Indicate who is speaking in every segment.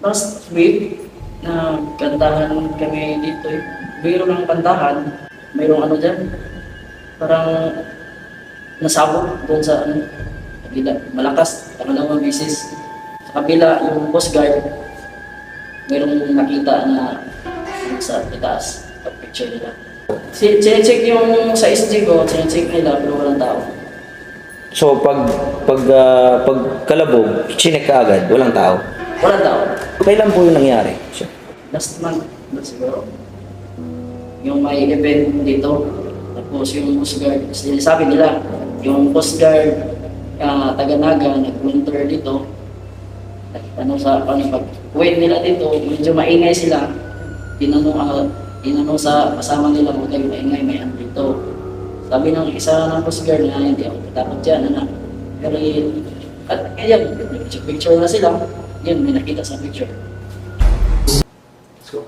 Speaker 1: last week, na kantahan kami dito eh. Mayroon ng kantahan, mayroong ano dyan, parang nasabog doon sa ano, kabila, malakas, pangalawang bisis. Sa kabila, yung Coast Guard, mayroong nakita na sa itaas, picture nila. Si, check yung sa SG ko, check nila, pero walang tao.
Speaker 2: So pag pag ah, pag kalabog, chinek ka agad, walang tao.
Speaker 1: Walang tao.
Speaker 2: Kailan po yung nangyari? Siya.
Speaker 1: last month na siguro. Yung may event dito, tapos yung Coast Guard, kasi sabi nila, yung Coast Guard, uh, taga-naga, nag-winter dito, ano sa, ano, pag uwi nila dito, medyo maingay sila, tinanong, uh, tinanong sa kasama nila, huwag kayo maingay, may ano dito. Sabi ng isa ng Coast Guard na, hindi ako takot dyan, anak. Pero yun, at ayan, picture na sila, yun, may nakita sa picture.
Speaker 2: So,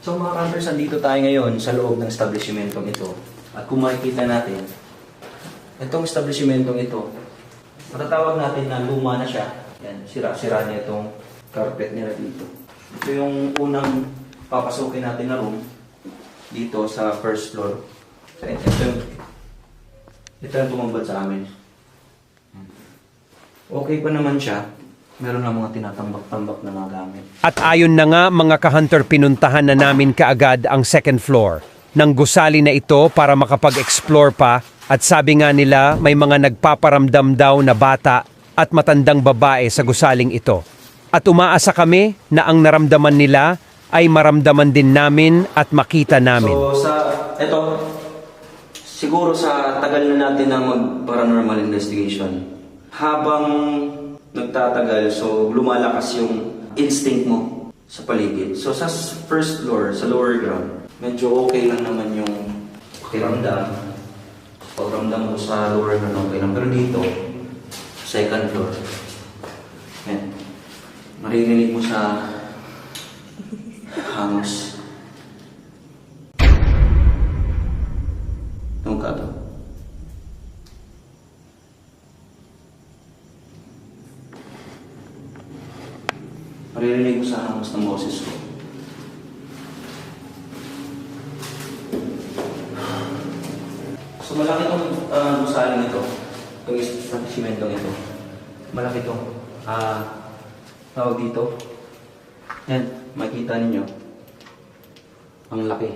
Speaker 2: so mga campers, andito tayo ngayon sa loob ng establishmentong ito. At kung makikita natin, itong establishmentong ito, matatawag natin na luma na siya. Yan, sira-sira niya itong carpet nila dito. Ito yung unang papasukin natin na room dito sa first floor. So, ito, ito yung tumambad sa amin. Okay pa naman siya. Meron na mga tinatambak-tambak na mga gamit.
Speaker 3: At ayon na nga mga ka-hunter pinuntahan na namin kaagad ang second floor ng gusali na ito para makapag-explore pa at sabi nga nila may mga nagpaparamdam daw na bata at matandang babae sa gusaling ito. At umaasa kami na ang naramdaman nila ay maramdaman din namin at makita namin.
Speaker 2: So sa ito siguro sa tagal na natin na mag paranormal investigation habang nagtatagal so lumalakas yung instinct mo sa paligid. So sa first floor, sa lower ground, medyo okay lang naman yung pakiramdam. Pagramdam mo sa lower ground, okay lang. Pero dito, second floor, yan. Maririnig mo sa hangos. Yung ka to. Maririnig mo sa hangos ng boses ko. So malaki itong uh, gusaling ito. Itong establishmentong ito. Malaki itong ah tawag dito. Yan, makita ninyo. Ang laki.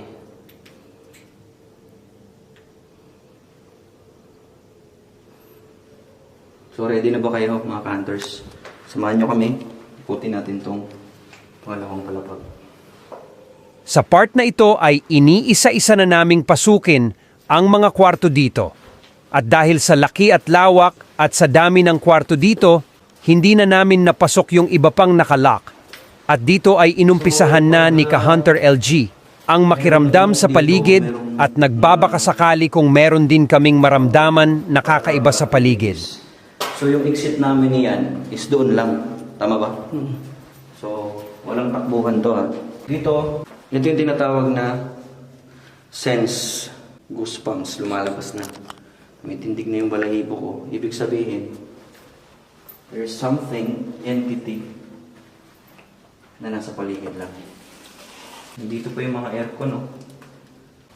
Speaker 2: So ready na ba kayo mga cantors? Samahan nyo kami. Ikutin natin tong pangalawang palapag.
Speaker 3: Sa part na ito ay iniisa-isa na naming pasukin ang mga kwarto dito. At dahil sa laki at lawak at sa dami ng kwarto dito, hindi na namin napasok yung iba pang nakalock. At dito ay inumpisahan na ni Ka-Hunter LG ang makiramdam sa paligid at nagbabakasakali kung meron din kaming maramdaman na kakaiba sa paligid.
Speaker 2: So yung exit namin niyan is doon lang. Tama ba? So walang takbuhan to ha. Dito, ito yung tinatawag na sense goosebumps. Lumalabas na. May tindig na yung balahibo ko. Ibig sabihin, there's something, entity, na nasa paligid lang. Dito pa yung mga aircon, no?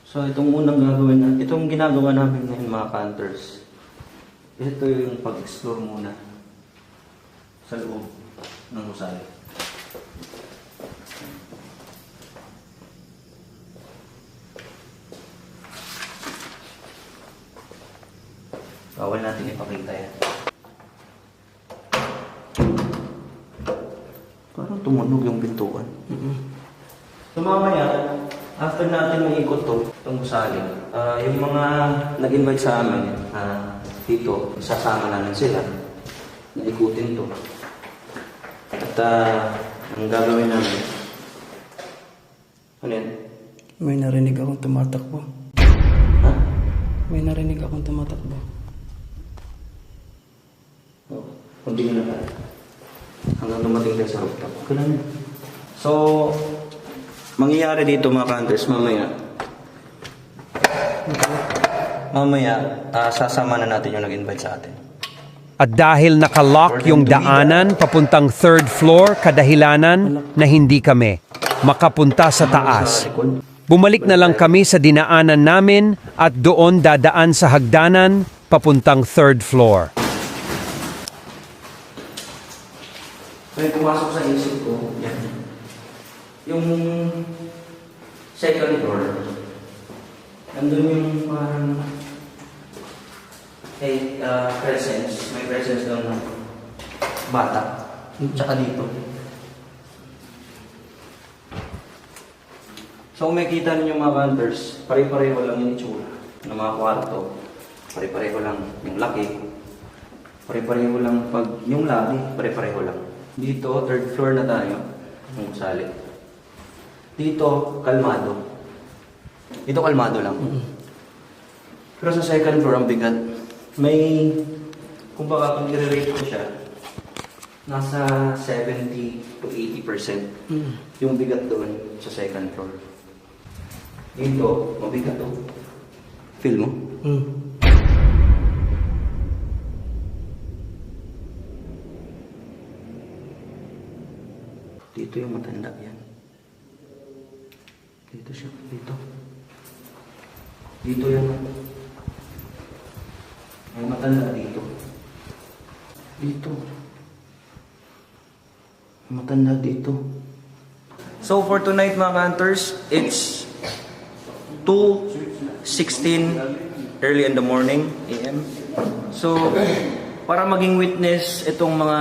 Speaker 2: So, itong unang gagawin na, itong ginagawa namin ngayon mga canters, ito yung pag-explore muna sa loob ng gusali. Bawal natin ipakita yan. Parang tumunog yung pintuan. So mamaya, after natin maikot to, itong gusali, ah, yung mga nag-invite sa amin ah, dito, sasama namin sila na ikutin to. At ah, ang gagawin namin, ano yan?
Speaker 4: May narinig akong tumatakbo.
Speaker 2: Ha?
Speaker 4: May narinig akong tumatakbo.
Speaker 2: Oh, kunti na lang. Hanggang dumating tayo sa rooftop. Ganun. So, mangyayari dito mga counters mamaya. Mamaya, ah, sasama na natin yung nag-invite sa atin.
Speaker 3: At dahil nakalock yung daanan papuntang third floor, kadahilanan na hindi kami makapunta sa taas. Bumalik na lang kami sa dinaanan namin at doon dadaan sa hagdanan papuntang third floor.
Speaker 2: May pumasok sa isip ko, yan. Yung second floor, nandun yung parang eh, uh, presence, may presence doon ng bata. Tsaka dito. So kung makikita ninyo mga hunters, pare-pareho lang yung itsura ng mga kwarto. Pare-pareho lang yung laki. Pare-pareho lang pag yung lobby, pare-pareho lang. Dito, third floor na tayo. Yung sali. Dito, kalmado. Dito, kalmado lang. Pero sa second floor, ang bigat. May, kumbaga kung i-rate ko siya, nasa 70 to 80% yung bigat doon sa second floor. Dito, mabigat to. Feel mo?
Speaker 4: Hmm.
Speaker 2: Dito yung matanda yan. Dito siya. Dito. Dito yan. May matanda dito. Dito. May matanda dito. So for tonight mga hunters, it's 2.16 early in the morning AM. So para maging witness itong mga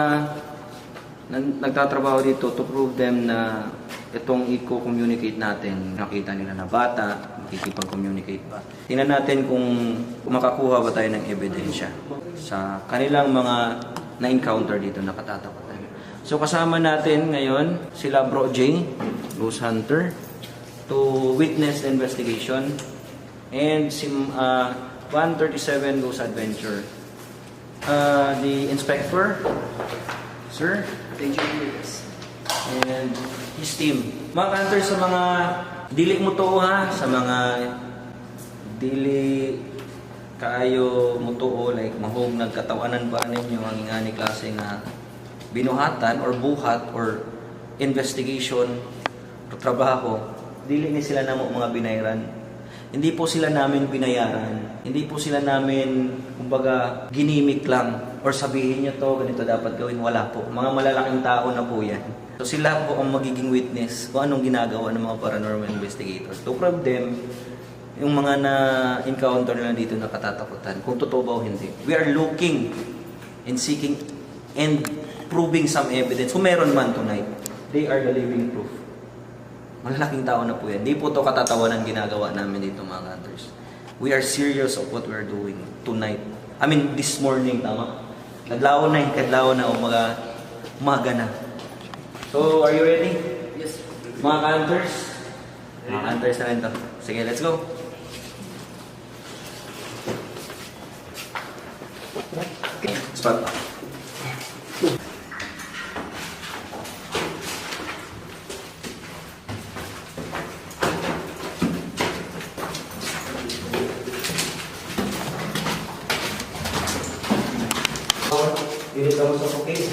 Speaker 2: nagtatrabaho dito to prove them na itong i-communicate natin, nakita nila na bata, makikipag-communicate ba. Tingnan natin kung makakuha ba tayo ng ebidensya sa kanilang mga na-encounter dito na katatapatan. So kasama natin ngayon sila Bro J, Ghost Hunter, to witness the investigation and si uh, 137 Ghost Adventure. Uh, the inspector, sir, and his team. Mga kantor sa mga dili mo to ha, sa mga dili kaayo mo to like mahog nagkatawanan ba ninyo ang ingani klase nga binuhatan or buhat or investigation o trabaho dili ni sila namo mga binayran hindi po sila namin binayaran. Hindi po sila namin, kumbaga, ginimik lang. Or sabihin nyo to, ganito dapat gawin. Wala po. Mga malalaking tao na po yan. So sila po ang magiging witness kung anong ginagawa ng mga paranormal investigators. To prove them, yung mga na-encounter nila dito na katatakutan, kung totoo ba o hindi. We are looking and seeking and proving some evidence. Kung meron man tonight, they are the living proof. Malalaking tao na po yan. Hindi po to katatawanan ginagawa namin dito mga hunters. We are serious of what we are doing tonight. I mean, this morning, tama? Kadlaw na, kadlaw na, umaga, umaga na. So, are you ready?
Speaker 1: Yes.
Speaker 2: Mga hunters? Mga hunters na rin to. Sige, let's go. Spot. Ako sa Pukis.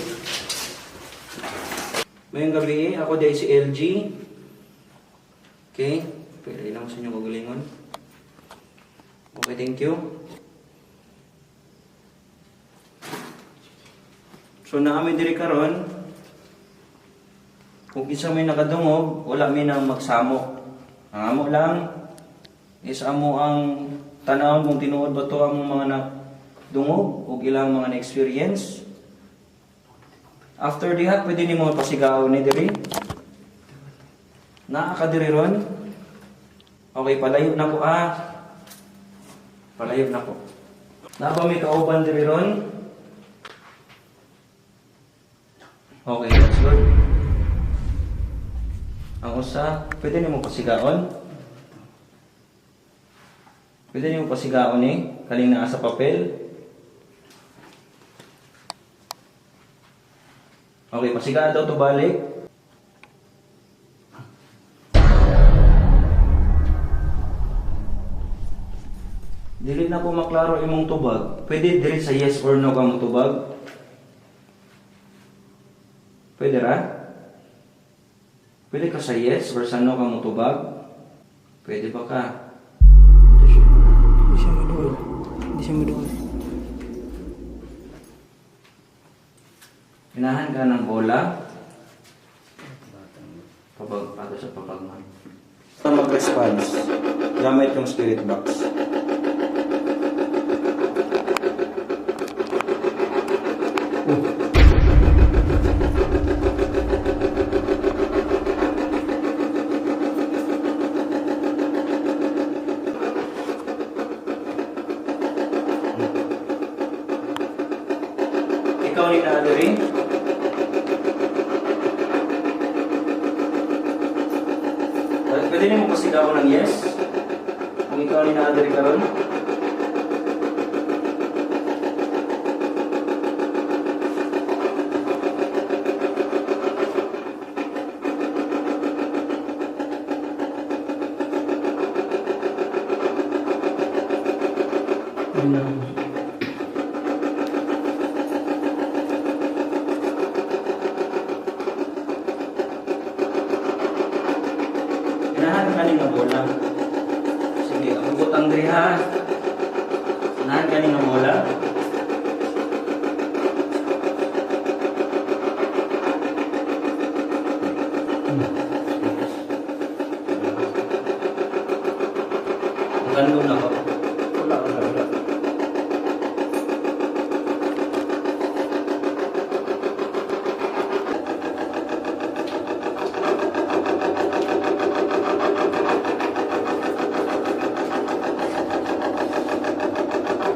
Speaker 2: Ngayong gabi, ako dahil si LG. Okay? Pwede lang sa inyo magalingon. Okay, thank you. So, naami diri karon. Kung isa may nakadungog, wala mi nang magsamo. Ang amo lang is amo ang tanawon kung tinuod ba to ang mga nakadungog o ilang mga na-experience. After diha, pwede ni mga pasigaw ni diri. Naa ka diri ron? Okay, palayo na ko ah. Palayo na ko. Naa ba may kauban diri ron? Okay, that's good. Ang usa, pwede nimo pasigaon? Pwede nimo pasigaon eh, kaling naa sa papel. Okay, pasiga daw ito balik. Dili na po maklaro imong tubag. Pwede dili sa yes or no ka tubag? Pwede ra? Pwede ka sa yes or sa no ka mong tubag? Pwede ba ka?
Speaker 4: Hindi siya maduol. Hindi siya maduol.
Speaker 2: Hinahan ka ng bola. Pabag, para sa papagman. Para mag-response, gamit yung spirit box. Ikaw ni Nadari. Pwede pwede niyo mo pasigaw ng yes? Kung ikaw ni Nadari ka ron? Inahan ka ni nga bola. Sige, ang butang diri ha. Inahan ka ni nga bola. Ang kanong na ko.
Speaker 1: Wala, wala, wala.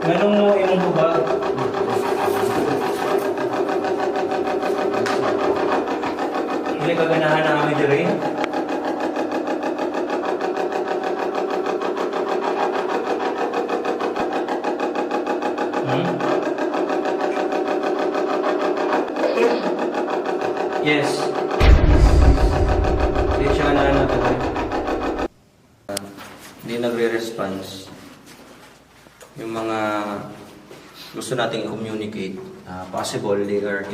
Speaker 2: Ganun mo imong hubag. Dili ka ganahan na kami diri. Hmm? Yes. Hindi siya na tuloy. Hindi nagre-response yung mga gusto nating i-communicate, uh, possible they are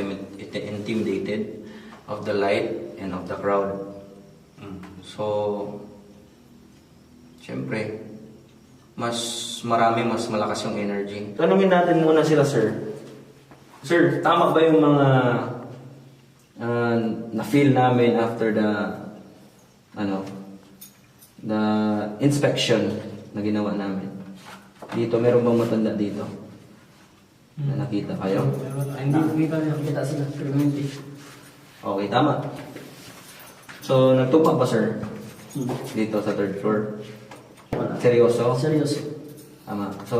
Speaker 2: intimidated of the light and of the crowd. Mm. So, syempre, mas marami, mas malakas yung energy. Tanungin natin muna sila, sir. Sir, tama ba yung mga uh, na-feel namin after the ano, the inspection na ginawa namin? Dito, meron bang matanda dito? Na nakita kayo?
Speaker 1: Hindi ko kita niya. Kita sila.
Speaker 2: Okay, tama. So, nagtupa ba, sir? Dito sa third floor?
Speaker 1: Wala.
Speaker 2: Seryoso?
Speaker 1: Seryoso.
Speaker 2: Tama. So,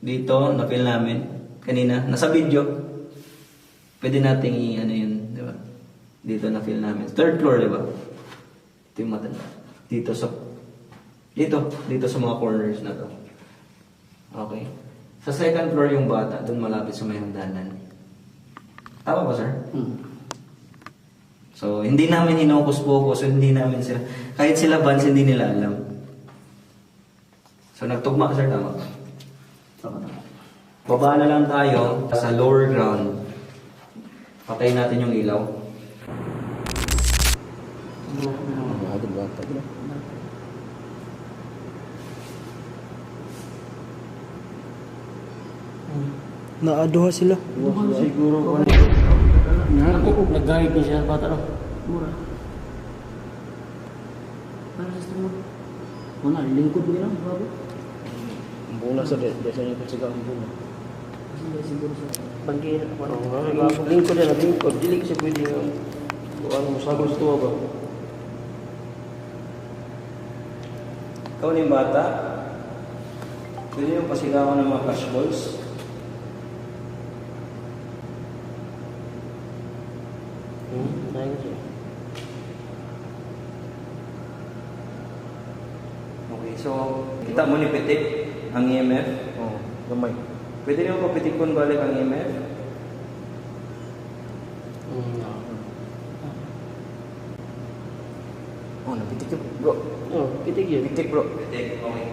Speaker 2: dito, na-feel namin. Kanina, nasa video. Pwede nating i- ano yun, di ba? Dito na-feel namin. Third floor, di ba? Ito yung matanda. Dito sa... Dito. Dito sa mga corners na to. Okay. Sa second floor yung bata, doon malapit sa may hagdanan. Tama ba, sir?
Speaker 1: Hmm.
Speaker 2: So, hindi namin hinokus-pokus, hindi namin sila, kahit sila Vance, hindi nila alam. So, nagtugma, sir, tama?
Speaker 1: Tama na.
Speaker 2: Baba na lang tayo sa lower ground. Patay natin yung ilaw.
Speaker 4: Naaduha sila.
Speaker 1: Siguro ko na. Ako, nag-guide niya siya. Bata raw. Mura. Para sa mo. Wala, lingkod mo lang. Bago.
Speaker 5: Ang bunga sa desa niya kasi ang bunga.
Speaker 1: Siguro sa. Parang lingkod na lingkod. Dili kasi pwede yung
Speaker 5: Kung ano, masagos to ba?
Speaker 2: Ikaw ni bata, pwede yung pasigawan ng mga flashballs.
Speaker 1: Hmm, dahil siya.
Speaker 2: Okay, so, kita mo ni Pitik, ang EMF.
Speaker 5: Oo, gamay.
Speaker 2: Pwede niyo papitikon balik ang EMF.
Speaker 1: Hmm,
Speaker 5: Oh, napitik yun, bro.
Speaker 1: Oh, pitig yun.
Speaker 5: Pitik, bro.
Speaker 2: Pitik, okay.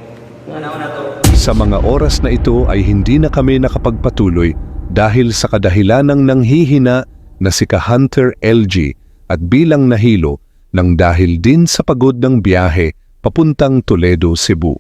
Speaker 2: Ano na to?
Speaker 6: Sa mga oras na ito ay hindi na kami nakapagpatuloy dahil sa kadahilanang nanghihina na si ka-Hunter LG at bilang nahilo nang dahil din sa pagod ng biyahe papuntang Toledo, Cebu.